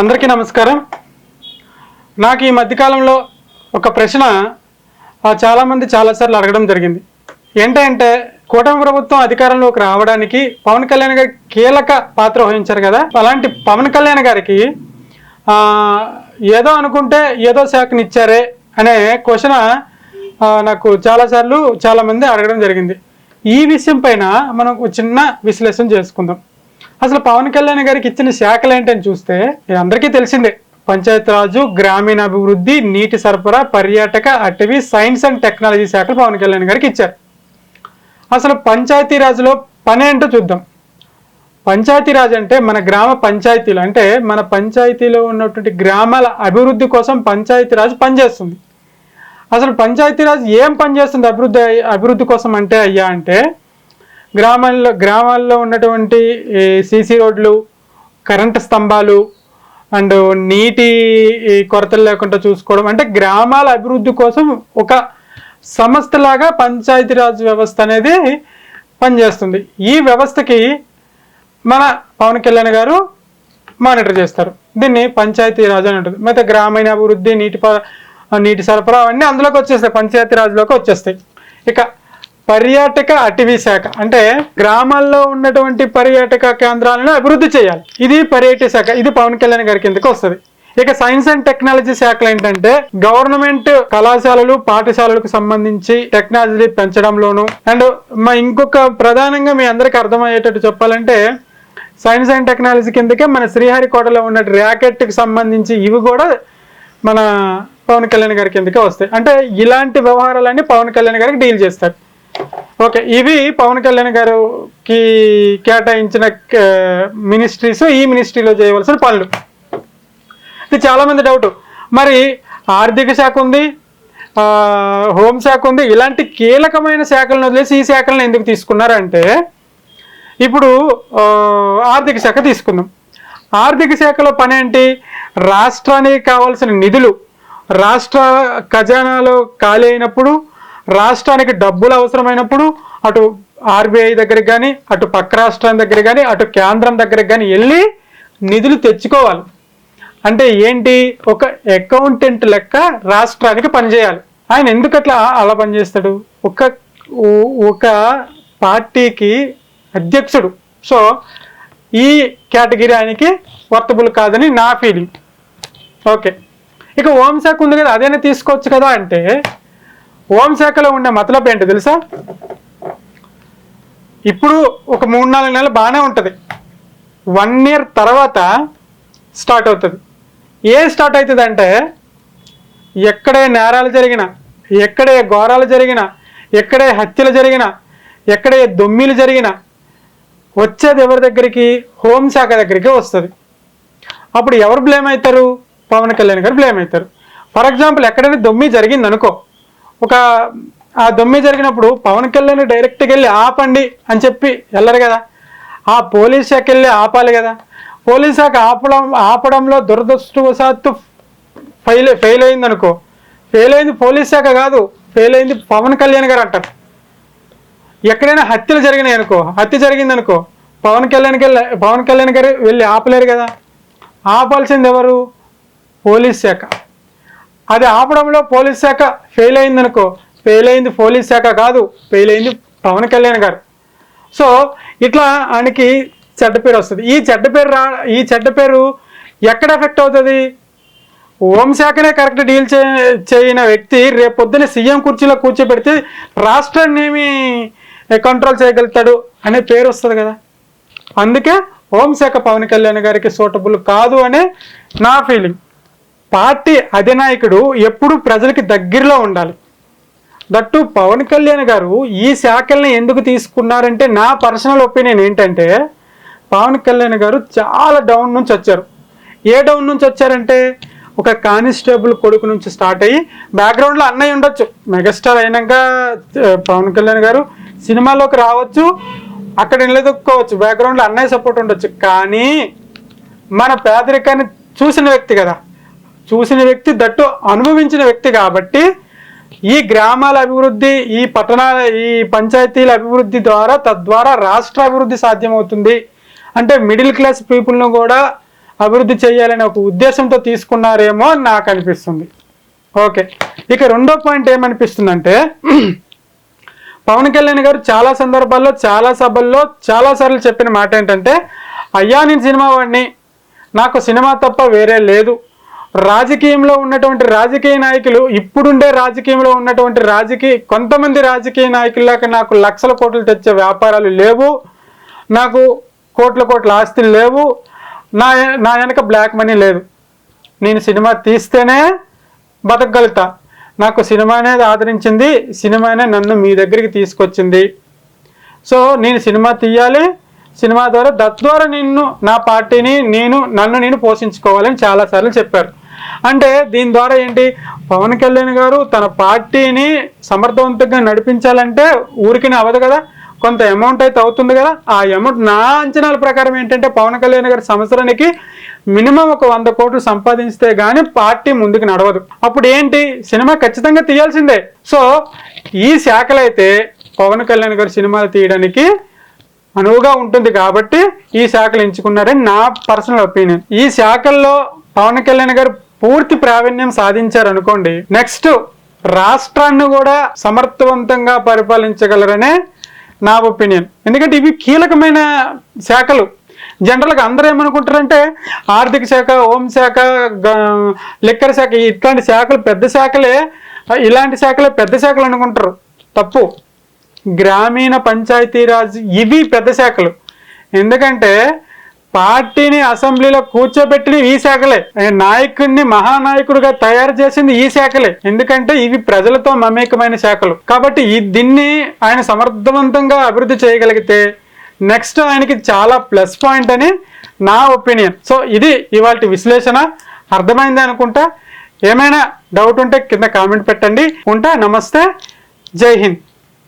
అందరికీ నమస్కారం. నాకు ఈ మధ్యకాలంలో ఒక ప్రశ్న చాలామంది చాలాసార్లు అడగడం జరిగింది. ఏంటంటే కూటమి ప్రభుత్వం అధికారంలోకి రావడానికి పవన్ కళ్యాణ్ గారు కీలక పాత్ర వహించారు కదా. అలాంటి పవన్ కళ్యాణ్ గారికి ఏదో అనుకుంటే ఏదో శాఖని ఇచ్చారే అనే క్వశ్చన్ నాకు చాలాసార్లు చాలామంది అడగడం జరిగింది. ఈ విషయం పైన మనం ఒక చిన్న విశ్లేషణ చేసుకుందాం. అసలు పవన్ కళ్యాణ్ గారికి ఇచ్చిన శాఖలు ఏంటని చూస్తే ఇది అందరికీ తెలిసిందే. పంచాయతీరాజు గ్రామీణాభివృద్ధి నీటి సరఫరా పర్యాటక అటవీ సైన్స్ అండ్ టెక్నాలజీ శాఖలు పవన్ కళ్యాణ్ గారికి ఇచ్చారు. అసలు పంచాయతీరాజులో పని ఏంటో చూద్దాం. పంచాయతీరాజ్ అంటే మన గ్రామ పంచాయతీలు. అంటే మన పంచాయతీలో ఉన్నటువంటి గ్రామాల అభివృద్ధి కోసం పంచాయతీరాజ్ పనిచేస్తుంది. అసలు పంచాయతీరాజ్ ఏం పనిచేస్తుంది అభివృద్ధి అభివృద్ధి కోసం అంటే అయ్యా అంటే గ్రామాల్లో గ్రామాల్లో ఉన్నటువంటి సీసీ రోడ్లు కరెంటు స్తంభాలు అండ్ నీటి కొరతలు లేకుండా చూసుకోవడం అంటే గ్రామాల అభివృద్ధి కోసం ఒక సంస్థలాగా పంచాయతీరాజ్ వ్యవస్థ అనేది పనిచేస్తుంది. ఈ వ్యవస్థకి మన పవన్ కళ్యాణ్ గారు మానిటర్ చేస్తారు. దీన్ని పంచాయతీరాజ్ అని ఉంటుంది గ్రామీణ అభివృద్ధి నీటి నీటి సరఫరా అవన్నీ అందులోకి వచ్చేస్తాయి పంచాయతీరాజ్లోకి వచ్చేస్తాయి. ఇక పర్యాటక అటవీ శాఖ. అంటే గ్రామాల్లో ఉన్నటువంటి పర్యాటక కేంద్రాలను అభివృద్ధి చేయాలి. ఇది పర్యాటక శాఖ. ఇది పవన్ కళ్యాణ్ గారి కిందకు వస్తుంది. ఇక సైన్స్ అండ్ టెక్నాలజీ శాఖలు ఏంటంటే గవర్నమెంట్ కళాశాలలు పాఠశాలలకు సంబంధించి టెక్నాలజీ పెంచడంలోను అండ్ మా ఇంకొక ప్రధానంగా మీ అందరికి అర్థమయ్యేటట్టు చెప్పాలంటే సైన్స్ అండ్ టెక్నాలజీ కిందకే మన శ్రీహరికోటలో ఉన్న ర్యాకెట్కి సంబంధించి ఇవి కూడా మన పవన్ కళ్యాణ్ గారి కిందకే వస్తాయి. అంటే ఇలాంటి వ్యవహారాలన్నీ పవన్ కళ్యాణ్ గారికి డీల్ చేస్తారు. ఓకే ఇవి పవన్ కళ్యాణ్ గారికి కేటాయించిన మినిస్ట్రీస్ ఈ మినిస్ట్రీలో చేయవలసిన పనులు. ఇది చాలామంది డౌట్ మరి ఆర్థిక శాఖ ఉంది హోంశాఖ ఉంది ఇలాంటి కీలకమైన శాఖలను వదిలేసి ఈ శాఖలను ఎందుకు తీసుకున్నారంటే ఇప్పుడు ఆర్థిక శాఖ తీసుకుందాం. ఆర్థిక శాఖలో పని ఏంటి? రాష్ట్రానికి కావాల్సిన నిధులు రాష్ట్ర ఖజానాలో ఖాళీ అయినప్పుడు రాష్ట్రానికి డబ్బులు అవసరమైనప్పుడు అటు ఆర్బీఐ దగ్గరికి కానీ అటు పక్క రాష్ట్రం దగ్గర కానీ అటు కేంద్రం దగ్గరికి కానీ వెళ్ళి నిధులు తెచ్చుకోవాలి. అంటే ఏంటి? ఒక అకౌంటెంట్ లెక్క రాష్ట్రానికి పనిచేయాలి. ఆయన ఎందుకు అట్లా అలా పనిచేస్తాడు ఒక ఒక పార్టీకి అధ్యక్షుడు. సో ఈ కేటగిరీ ఆయనకి వర్తబుల్ కాదని నా ఫీలింగ్. ఓకే. ఇక హోంశాఖ ఉంది కదా అదేనా తీసుకోవచ్చు కదా అంటే హోంశాఖలో ఉండే మతలబ్ ఏంటో తెలుసా? ఇప్పుడు ఒక మూడు నాలుగు నెలలు బాగానే ఉంటుంది. వన్ ఇయర్ తర్వాత స్టార్ట్ అవుతుంది. ఏ స్టార్ట్ అవుతుంది అంటే ఎక్కడే నేరాలు జరిగినా ఎక్కడే ఘోరాలు జరిగినా ఎక్కడే హత్యలు జరిగినా ఎక్కడే దొమ్మిలు జరిగినా వచ్చేది ఎవరి దగ్గరికి? హోంశాఖ దగ్గరికి వస్తుంది. అప్పుడు ఎవరు బ్లేమ్ అవుతారు? పవన్ కళ్యాణ్ గారు బ్లేమ్ అవుతారు. ఫర్ ఎగ్జాంపుల్ ఎక్కడైనా దొమ్మి జరిగింది అనుకో ఒక ఆ దొమ్మి జరిగినప్పుడు పవన్ కళ్యాణ్ డైరెక్ట్గా వెళ్ళి ఆపండి అని చెప్పి వెళ్ళరు కదా. ఆ పోలీస్ శాఖ వెళ్ళి ఆపాలి కదా. పోలీస్ శాఖ ఆపడం ఆపడంలో దురదృష్టవశాత్తు ఫెయిల్ ఫెయిల్ అయింది అనుకో ఫెయిల్ అయింది పోలీస్ శాఖ కాదు ఫెయిల్ అయింది పవన్ కళ్యాణ్ గారు అంటారు. ఎక్కడైనా హత్యలు జరిగినాయి అనుకో హత్య జరిగింది అనుకో పవన్ కళ్యాణ్కి వెళ్ళి పవన్ కళ్యాణ్ గారు వెళ్ళి ఆపలేరు కదా. ఆపాల్సింది ఎవరు? పోలీస్ శాఖ. అది ఆపడంలో పోలీస్ శాఖ ఫెయిల్ అయింది అనుకో ఫెయిల్ అయింది పోలీస్ శాఖ కాదు ఫెయిల్ అయింది పవన్ కళ్యాణ్ గారు. సో ఇట్లా ఆయనకి చెడ్డ పేరు వస్తుంది. ఈ చెడ్డ పేరు రా ఈ చెడ్డ పేరు ఎక్కడ ఎఫెక్ట్ అవుతుంది? హోంశాఖనే కరెక్ట్ డీల్ చే చేయని వ్యక్తి రేపు సీఎం కుర్చీలో కూర్చోబెడితే రాష్ట్రాన్ని ఏమి కంట్రోల్ చేయగలుగుతాడు అనే పేరు వస్తుంది కదా. అందుకే హోంశాఖ పవన్ కళ్యాణ్ గారికి సూటబుల్ కాదు అనే నా ఫీలింగ్ పార్టీ అధినాయకుడు ఎప్పుడు ప్రజలకి దగ్గరలో ఉండాలి. దట్టు పవన్ కళ్యాణ్ గారు ఈ శాఖల్ని ఎందుకు తీసుకున్నారంటే నా పర్సనల్ ఒపీనియన్ ఏంటంటే పవన్ కళ్యాణ్ గారు చాలా డౌన్ నుంచి వచ్చారు. ఏ డౌన్ నుంచి వచ్చారంటే ఒక కానిస్టేబుల్ కొడుకు నుంచి స్టార్ట్ అయ్యి బ్యాక్గ్రౌండ్లో అన్నయ్య ఉండొచ్చు. మెగాస్టార్ అయినాక పవన్ కళ్యాణ్ గారు సినిమాలోకి రావచ్చు అక్కడ నిలదొక్కోవచ్చు బ్యాక్గ్రౌండ్లో అన్నయ్య సపోర్ట్ ఉండొచ్చు. కానీ మన పేదరికాన్ని చూసిన వ్యక్తి కదా చూసిన వ్యక్తి దట్టు అనుభవించిన వ్యక్తి కాబట్టి ఈ గ్రామాల అభివృద్ధి ఈ పట్టణాల ఈ పంచాయతీల అభివృద్ధి ద్వారా తద్వారా రాష్ట్ర అభివృద్ధి సాధ్యమవుతుంది. అంటే మిడిల్ క్లాస్ పీపుల్ను కూడా అభివృద్ధి చేయాలనే ఒక ఉద్దేశంతో తీసుకున్నారేమో అని నాకు అనిపిస్తుంది. ఓకే. ఇక రెండో పాయింట్ ఏమనిపిస్తుందంటే పవన్ కళ్యాణ్ గారు చాలా సందర్భాల్లో చాలా సభల్లో చాలాసార్లు చెప్పిన మాట ఏంటంటే అయ్యా నేను సినిమా వాడిని. నాకు సినిమా తప్ప వేరే లేదు. రాజకీయంలో ఉన్నటువంటి రాజకీయ నాయకులు ఇప్పుడుండే రాజకీయంలో ఉన్నటువంటి రాజకీయ కొంతమంది రాజకీయ నాయకుల్లాగా నాకు లక్షల కోట్లు తెచ్చే వ్యాపారాలు లేవు. నాకు కోట్ల కోట్ల ఆస్తులు లేవు. నా నా వెనక బ్లాక్ మనీ లేదు. నేను సినిమా తీస్తేనే బతకగలుగుతా. నాకు సినిమా అనేది ఆదరించింది సినిమానే నన్ను మీ దగ్గరికి తీసుకొచ్చింది. సో నేను సినిమా తీయాలి. సినిమా ద్వారా తద్వారా నిన్ను నా పార్టీని నేను నన్ను నేను పోషించుకోవాలని చాలాసార్లు చెప్పారు. అంటే దీని ద్వారా ఏంటి? పవన్ కళ్యాణ్ గారు తన పార్టీని సమర్థవంతంగా నడిపించాలంటే ఊరికి అవ్వదు కదా? కొంత అమౌంట్ అయితే అవుతుంది కదా? ఆ అమౌంట్ నా అంచనాల ప్రకారం ఏంటంటే పవన్ కళ్యాణ్ గారి సంవత్సరానికి మినిమం ఒక వంద కోట్లు సంపాదించితే గానీ పార్టీ ముందుకు నడవదు. అప్పుడు ఏంటి? సినిమా ఖచ్చితంగా తీయాల్సిందే. సో ఈ శాఖలైతే పవన్ కళ్యాణ్ గారు సినిమాలు తీయడానికి అనువుగా ఉంటుంది కాబట్టి ఈ శాఖలు ఎంచుకున్నారని నా పర్సనల్ ఒపీనియన్ ఈ శాఖల్లో పవన్ కళ్యాణ్ గారు పూర్తి ప్రావీణ్యం సాధించారు అనుకోండి నెక్స్ట్ రాష్ట్రాన్ని కూడా సమర్థవంతంగా పరిపాలించగలరనే నా ఒపీనియన్ ఎందుకంటే ఇవి కీలకమైన శాఖలు. జనరల్గా అందరూ ఏమనుకుంటారంటే ఆర్థిక శాఖ హోంశాఖ గ- లెక్కర శాఖ ఇట్లాంటి శాఖలు పెద్ద శాఖలే ఇలాంటి శాఖలే పెద్ద శాఖలు అనుకుంటారు. తప్పు. గ్రామీణ పంచాయతీరాజ్ ఇవి పెద్ద శాఖలు. ఎందుకంటే పార్టీని అసెంబ్లీలో కూర్చోబెట్టిన ఈ శాఖలే. నాయకుడిని మహానాయకుడిగా తయారు చేసింది ఈ శాఖలే. ఎందుకంటే ఇవి ప్రజలతో మమేకమైన శాఖలు. కాబట్టి ఈ దీన్ని ఆయన సమర్థవంతంగా అభివృద్ధి చేయగలిగితే నెక్స్ట్ ఆయనకి చాలా ప్లస్ పాయింట్ అని నా ఒపీనియన్. సో ఇది ఇవాళ విశ్లేషణ. అర్థమైంది అనుకుంటా? ఏమైనా డౌట్ ఉంటే కింద కామెంట్ పెట్టండి. ఉంటా నమస్తే. జై హింద్.